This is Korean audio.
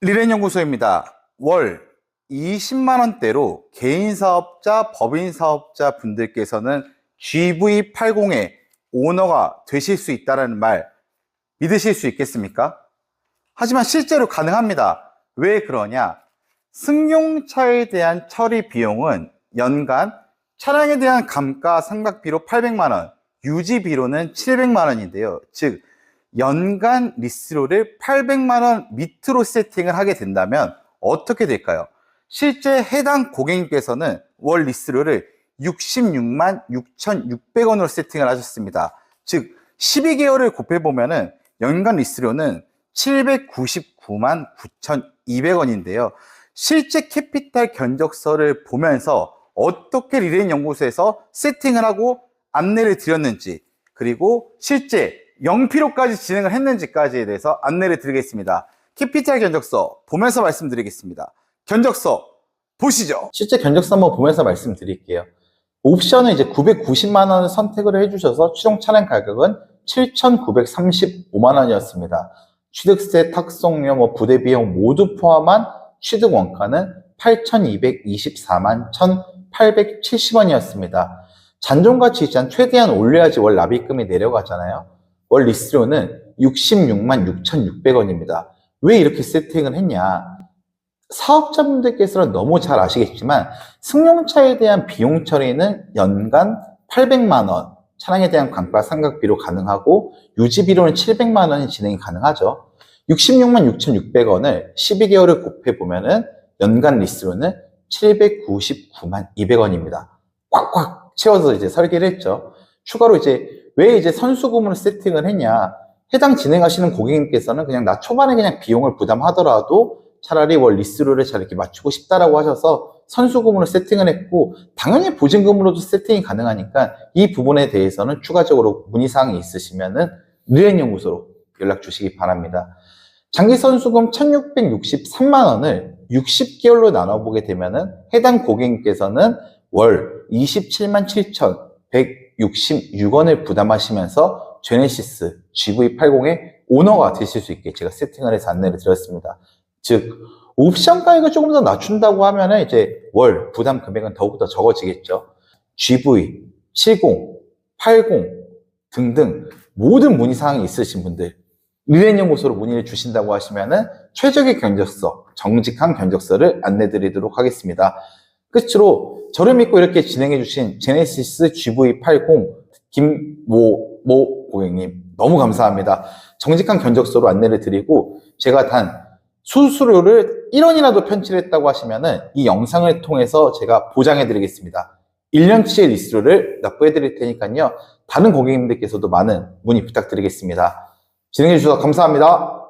리렌연구소입니다. 월 20만 원대로 개인 사업자, 법인 사업자 분들께서는 GV80의 오너가 되실 수 있다는 말 믿으실 수 있겠습니까? 하지만 실제로 가능합니다. 왜 그러냐? 승용차에 대한 처리 비용은 연간 차량에 대한 감가 상각비로 800만 원, 유지비로는 700만 원인데요. 즉 연간 리스료를 800만 원 밑으로 세팅을 하게 된다면 어떻게 될까요? 실제 해당 고객님께서는 월 리스료를 66만 6,600원으로 세팅을 하셨습니다. 즉 12개월을 곱해 보면은 연간 리스료는 799만 9,200원인데요. 실제 캐피탈 견적서를 보면서 어떻게 리레인 연구소에서 세팅을 하고 안내를 드렸는지 그리고 실제 영피로까지 진행을 했는지까지에 대해서 안내를 드리겠습니다. 캐피탈 견적서 보면서 말씀드리겠습니다. 견적서 보시죠. 실제 견적서 한번 보면서 말씀드릴게요. 옵션은 이제 990만 원을 선택을 해주셔서 최종 차량 가격은 7,935만 원이었습니다. 취득세, 탁송료, 뭐 부대 비용 모두 포함한 취득 원가는 8,224만 1,870원이었습니다. 잔존가치 이자는 최대한 올려야지 월 납입금이 내려가잖아요. 월 리스료는 66만 6,600원입니다. 왜 이렇게 세팅을 했냐? 사업자분들께서는 너무 잘 아시겠지만 승용차에 대한 비용 처리는 연간 800만 원, 차량에 대한 감가상각비로 가능하고 유지비로는 700만 원이 진행이 가능하죠. 66만 6,600원을 12개월을 곱해 보면은 연간 리스로는 799만 200원입니다. 꽉꽉 채워서 이제 설계를 했죠. 추가로 이제 왜 이제 선수금을 세팅을 했냐? 해당 진행하시는 고객님께서는 그냥 나 초반에 그냥 비용을 부담하더라도 차라리 월 리스료를 잘 이렇게 맞추고 싶다라고 하셔서 선수금으로 세팅을 했고 당연히 보증금으로도 세팅이 가능하니까 이 부분에 대해서는 추가적으로 문의사항이 있으시면은 느엔연구소로 연락 주시기 바랍니다. 장기 선수금 1663만 원을 60개월로 나눠보게 되면은 해당 고객님께서는 월 27만 7,166원을 부담하시면서 제네시스 GV80의 오너가 되실 수 있게 제가 세팅을 해서 안내를 드렸습니다. 즉 옵션 가격을 조금 더 낮춘다고 하면은 이제 월 부담 금액은 더욱더 적어지겠죠. GV, 70, 80 등등 모든 문의 사항이 있으신 분들 의뢰연구소로 문의를 주신다고 하시면은 최적의 견적서, 정직한 견적서를 안내 드리도록 하겠습니다. 끝으로 저를 믿고 이렇게 진행해 주신 제네시스 GV80 김모 모 고객님 너무 감사합니다. 정직한 견적서로 안내를 드리고 제가 단 수수료를 1원이라도 편취했다고 하시면은 이 영상을 통해서 제가 보장해 드리겠습니다. 1년치의 리스료를 납부해 드릴 테니까요. 다른 고객님들께서도 많은 문의 부탁드리겠습니다. 진행해 주셔서 감사합니다.